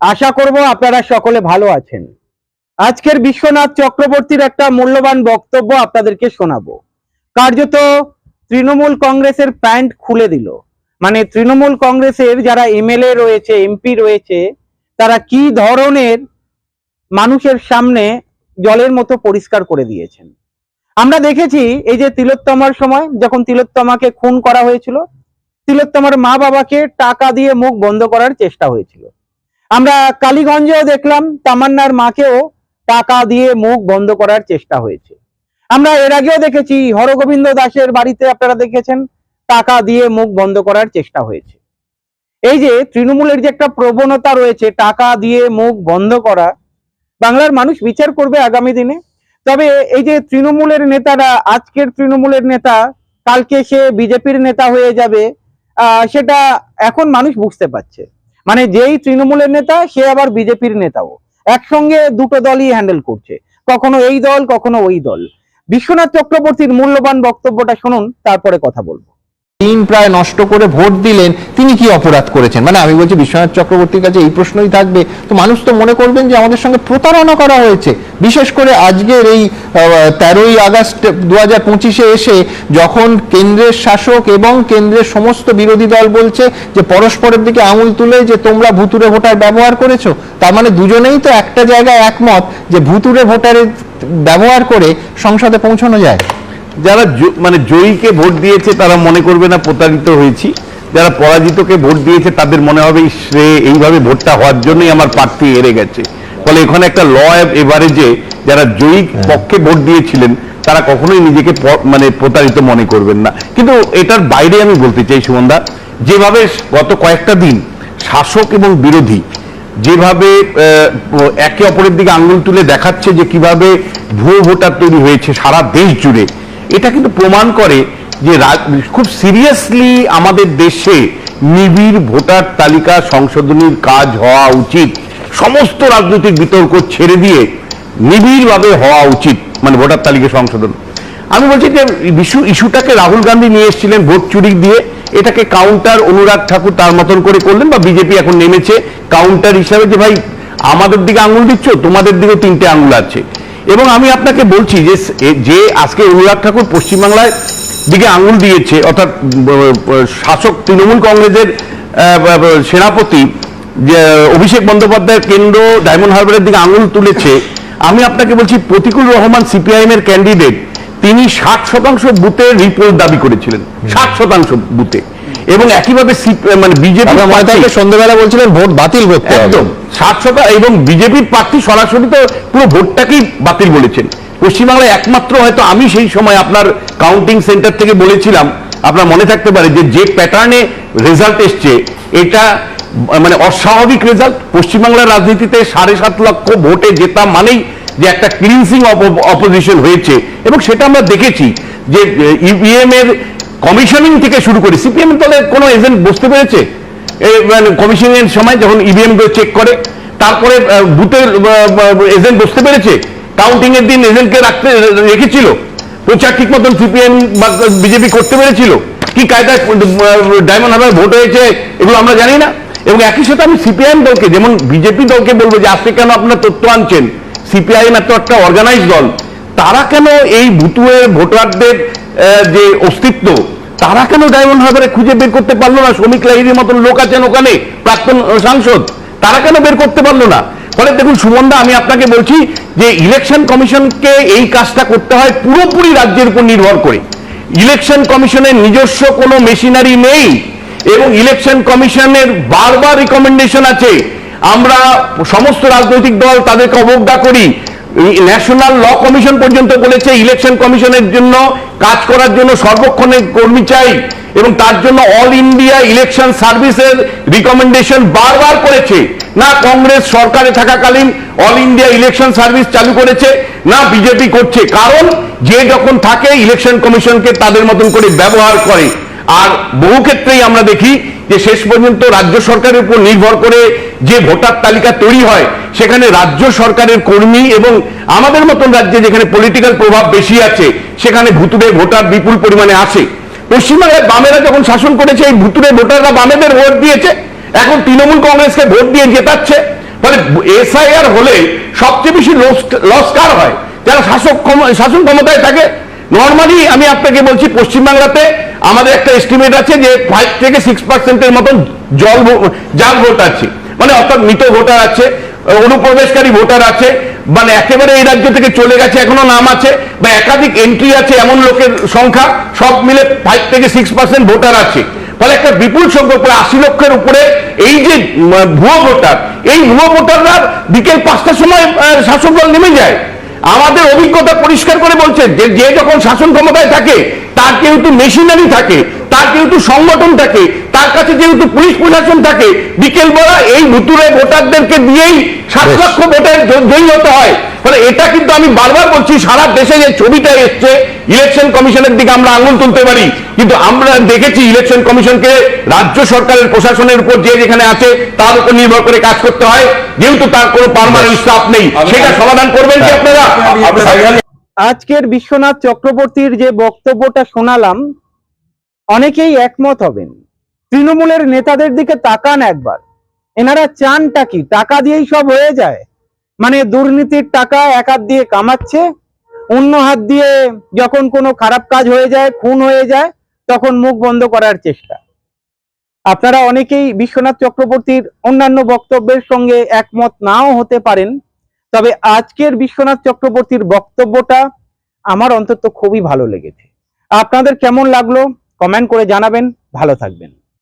আশা করব আপনারা সকলে ভালো আছেন। আজকের বিশ্বনাথ চক্রবর্তীর একটা মূল্যবান বক্তব্য আপনাদেরকে শোনাবো। কার্যত তৃণমূল কংগ্রেসের প্যান্ট খুলে দিল। মানে তৃণমূল কংগ্রেসের যারা এমএলএ রয়েছে, এমপি রয়েছে, তারা কি ধরনের মানুষের সামনে জলের মতো পরিষ্কার করে দিয়েছেন? আমরা দেখেছি এই যে তিলোত্তমার সময়, যখন তিলোত্তমাকে খুন করা হয়েছিল, তিলোত্তমার মা বাবাকে টাকা দিয়ে মুখ বন্ধ করার চেষ্টা হয়েছিল। আমরা কালীগঞ্জেও দেখলাম, তামান্নার মাকেও টাকা দিয়ে মুখ বন্ধ করার চেষ্টা হয়েছে। আমরা এর আগেও দেখেছি, হরগোবিন্দ দাসের বাড়িতে আপনারা দেখেছেন, টাকা দিয়ে মুখ বন্ধ করার চেষ্টা হয়েছে। এই যে তৃণমূলের যে একটা প্রবণতা রয়েছে, টাকা দিয়ে মুখ বন্ধ করা, বাংলার মানুষ বিচার করবে আগামী দিনে। তবে এই যে তৃণমূলের নেতারা, আজকের তৃণমূলের নেতা, কালকে সে বিজেপির নেতা হয়ে যাবে সেটা এখন মানুষ বুঝতে পারছে। মানে যেই তৃণমূলের নেতা, সে আবার বিজেপির নেতাও। একসঙ্গে দুটো দলই হ্যান্ডেল করছে। কখনো এই দল, কখনো ওই দল। বিশ্বনাথ চক্রবর্তীর মূল্যবান বক্তব্যটা শুনুন, তারপরে কথা বলব। দিন প্রায় নষ্ট করে ভোট দিলেন, তিনি কি অপরাধ করেছেন? মানে আমি বলছি বিশ্বনাথ চক্রবর্তীর কাছে এই প্রশ্নই থাকবে। তো মানুষ তো মনে করবেন যে আমাদের সঙ্গে প্রতারণা করা হয়েছে। বিশেষ করে আজকের এই তেরোই আগস্ট দু হাজার পঁচিশে এসে যখন কেন্দ্রের শাসক এবং কেন্দ্রের সমস্ত বিরোধী দল বলছে যে পরস্পরের দিকে আঙুল তুলে যে তোমরা ভুতুরে ভোটার ব্যবহার করেছ, তার মানে দুজনেই তো একটা জায়গায় একমত যে ভুতুরে ভোটারের ব্যবহার করে সংসদে পৌঁছানো যায়। যারা মানে জয়ীকে ভোট দিয়েছে তারা মনে করবে না প্রতারিত হয়েছি। যারা পরাজিতকে ভোট দিয়েছে তাদের মনে হবে রে এইভাবে ভোটটা হওয়ার জন্যই আমার প্রার্থী হেরে গেছে। ফলে এখানে একটা ল এভারেজে যারা জয়ী পক্ষে ভোট দিয়েছিলেন তারা কখনোই নিজেকে মানে প্রতারিত মনে করবেন না। কিন্তু এটার বাইরে আমি বলতে চাই সুমনদা যেভাবে গত কয়েকটা দিন শাসক এবং বিরোধী যেভাবে একে অপরের দিকে আঙ্গুল তুলে দেখাচ্ছে যে কীভাবে ভুয়ো ভোটার তৈরি হয়েছে সারা দেশ জুড়ে এটা কিন্তু প্রমাণ করে যে খুব সিরিয়াসলি আমাদের দেশে নিবিড় ভোটার তালিকা সংশোধনীর কাজ হওয়া উচিত। সমস্ত রাজনৈতিক বিতর্ক ছেড়ে দিয়ে নিবিড়ভাবে হওয়া উচিত মানে ভোটার তালিকা সংশোধন। আমি বলছি যে ইস্যু ইস্যুটাকে রাহুল গান্ধী নিয়ে এসেছিলেন ভোট চুরি দিয়ে, এটাকে কাউন্টার অনুরাগ ঠাকুর তার মতন করে করলেন বা বিজেপি এখন নেমেছে কাউন্টার হিসাবে যে ভাই, আমাদের দিকে আঙুল দিচ্ছ, তোমাদের দিকে তিনটে আঙুল আছে। এবং আমি আপনাকে বলছি যে যে আজকে অনুরাগ ঠাকুর পশ্চিমবাংলায় দিকে আঙুল দিয়েছে, অর্থাৎ শাসক তৃণমূল কংগ্রেসের সেনাপতি অভিষেক বন্দ্যোপাধ্যায়ের কেন্দ্র, ডায়মন্ড হারবারের দিকে আঙুল তুলেছে। আমি আপনাকে বলছি, প্রতিকুল রহমান সিপিআইএম এর ক্যান্ডিডেট তিনি ষাট শতাংশ বুথের রিপোর্ট দাবি করেছিলেন। ষাট শতাংশ বুথে। এবং একইভাবে মানে বিজেপি সন্ধ্যাবেলা বলছিলেন ভোট বাতিল করতে একদম ষাট শতাংশ এবং বিজেপির প্রার্থী সরাসরি তো পুরো ভোটটাকেই বাতিল বলেছেন। পশ্চিমবাংলায় একমাত্র হয়তো আমি সেই সময় আপনার কাউন্টিং সেন্টার থেকে বলেছিলাম আপনার মনে থাকতে পারে যে যে প্যাটার্নে রেজাল্ট এসছে এটা মানে অস্বাভাবিক রেজাল্ট পশ্চিমবাংলার রাজনীতিতে সাড়ে সাত লক্ষ ভোটে জেতা মানেই যে একটা ক্লিনসিং অপোজিশন হয়েছে। এবং সেটা আমরা দেখেছি যে ইভিএম এর কমিশনিং থেকে শুরু করে। সিপিএম দলের কোনো এজেন্ট বসতে পেরেছে? এই মানে কমিশনিং এর সময় যখন ইভিএমগুলো চেক করে, তারপরে বুথের এজেন্ট বসতে পেরেছে? কাউন্টিং এর দিন এজেন্টকে রাখতে রেখেছিল? প্রচার ঠিক মতন সিপিএম বা বিজেপি করতে পেরেছিল? কি কায়দায় ডায়মন্ড হারবার ভোট হয়েছে? এগুলো আমরা জানি না। এবং একই সাথে আমি সিপিআইএম দলকে, যেমন বিজেপি দলকে বলব যে, আজকে কেন আপনার তথ্য আনছেন? সিপিআইএম এত একটা অর্গানাইজ দল। তারা কেন এই ভুতুয়ে ভোটারদের যে অস্তিত্ব, তারা কেন ডায়মন্ড হারবারে খুঁজে বের করতে পারল না? শ্রমিক লাহিরির মতন লোক আছেন ওখানে, প্রাক্তন সাংসদ। তারা কেন বের করতে পারল না? ফলে দেখুন সুমনদা, আমি আপনাকে বলছি যে ইলেকশন কমিশনকে এই কাজটা করতে হয় পুরোপুরি রাজ্যের উপর নির্ভর করে। ইলেকশন কমিশনের নিজস্ব কোনো মেশিনারি নেই এবং ইলেকশন কমিশনের বারবার রিকমেন্ডেশন আছে। আমরা সমস্ত রাজনৈতিক দল তাদেরকে অবজ্ঞা করি। ন্যাশনাল ল কমিশন পর্যন্ত বলেছে ইলেকশন কমিশনের জন্য কাজ করার জন্য সর্বক্ষণের কর্মী চাই এবং তার জন্য অল ইন্ডিয়া ইলেকশন সার্ভিসের রিকমেন্ডেশন বারবার করেছে। না কংগ্রেস সরকারে থাকাকালীন অল ইন্ডিয়া ইলেকশন সার্ভিস চালু করেছে, না বিজেপি করছে। কারণ যে যখন থাকে ইলেকশন কমিশনকে তাদের মতন করে ব্যবহার করে। আর বহু ক্ষেত্রেই আমরা দেখি যে শেষ পর্যন্ত রাজ্য সরকারের উপর নির্ভর করে যে ভোটার তালিকা তৈরি হয়, সেখানে রাজ্য সরকারের কর্মী এবং আমাদের মতন রাজ্যে যেখানে পলিটিক্যাল প্রভাব বেশি আছে, সেখানে ভুতুরে ভোটার বিপুল পরিমাণে আসে। পশ্চিমবাংলায় বামেরা যখন শাসন করেছে, এই ভুতুরে ভোটাররা বামেদের ভোট দিয়েছে। এখন তৃণমূল কংগ্রেসকে ভোট দিয়ে জেতাচ্ছে। ফলে এসআইআর হলে সবচেয়ে বেশি লস কার হয়? যারা শাসক শাসন ক্ষমতায় থাকে। নর্মালি আমি আপনাকে বলছি, পশ্চিমবাংলাতে আমাদের একটা এস্টিমেট আছে যে ফাইভ থেকে সিক্স পার্সেন্টের মতন জল জাল ভোট আছে। মানে অর্থাৎ মৃত ভোটার আছে, অনুপ্রবেশকারী ভোটার আছে মানে একেবারে এই রাজ্য থেকে চলে গেছে, এখনও নাম আছে, বা একাধিক এন্ট্রি আছে এমন লোকের সংখ্যা, সব মিলে ফাইভ থেকে সিক্স পার্সেন্ট ভোটার আছে। ফলে একটা বিপুল সংখ্যক, প্রায় আশি লক্ষের উপরে এই যে ভুয়ো ভোটার, এই ভুয়ো ভোটাররা বিকেল পাঁচটার সময় শাসক দল নেমে যায়। আমাদের অভিজ্ঞতা পরিষ্কার করে বলছে যে যে যখন শাসন ক্ষমতায় থাকে, তার যেহেতু মেশিনারি থাকে, তার যেহেতু সংগঠন থাকে তার কাছে যেহেতু পুলিশ প্রশাসন থাকে বিকেল বেলা এই ভুতুরে ভোটারদেরকে দিয়েই সাত লক্ষ ভোটের জয়ী হতে হয়। ফলে এটা কিন্তু আমি বারবার বলছি সারা দেশে যে ছবিটা এসছে ইলেকশন কমিশনের দিকে আমরা আঙুল তুলতে পারি। কিন্তু আমরা দেখেছি ইলেকশন কমিশনকে রাজ্য সরকারের প্রশাসনের উপর যে যেখানে আছে তার উপর নির্ভর করে কাজ করতে হয়। যেহেতু তার কোনো পার্মানেন্ট স্টাফ নেই সেটা সমাধান করবেন কি আপনারা? আজকের বিশ্বনাথ চক্রবর্তীর যে বক্তব্যটা শোনালাম অনেকেই একমত হবেন। তৃণমূলের নেতাদের দিকে তাকান একবার। এনারা চানটা কি? টাকা দিয়েই সব হয়ে যায়? মানে দুর্নীতির টাকা এক হাত দিয়ে কামাচ্ছে, অন্য হাত দিয়ে যখন কোনো খারাপ কাজ হয়ে যায়, খুন হয়ে যায়, তখন মুখ বন্ধ করার চেষ্টা। আপনারা অনেকেই বিশ্বনাথ চক্রবর্তীর অন্যান্য বক্তব্যের সঙ্গে একমত নাও হতে পারেন, তবে আজকের বিশ্বনাথ চক্রবর্তীর বক্তব্যটা আমার অন্তত খুবই ভালো লেগেছে। আপনাদের কেমন লাগল? কমেন্ট করে জানাবেন। ভালো থাকবেন।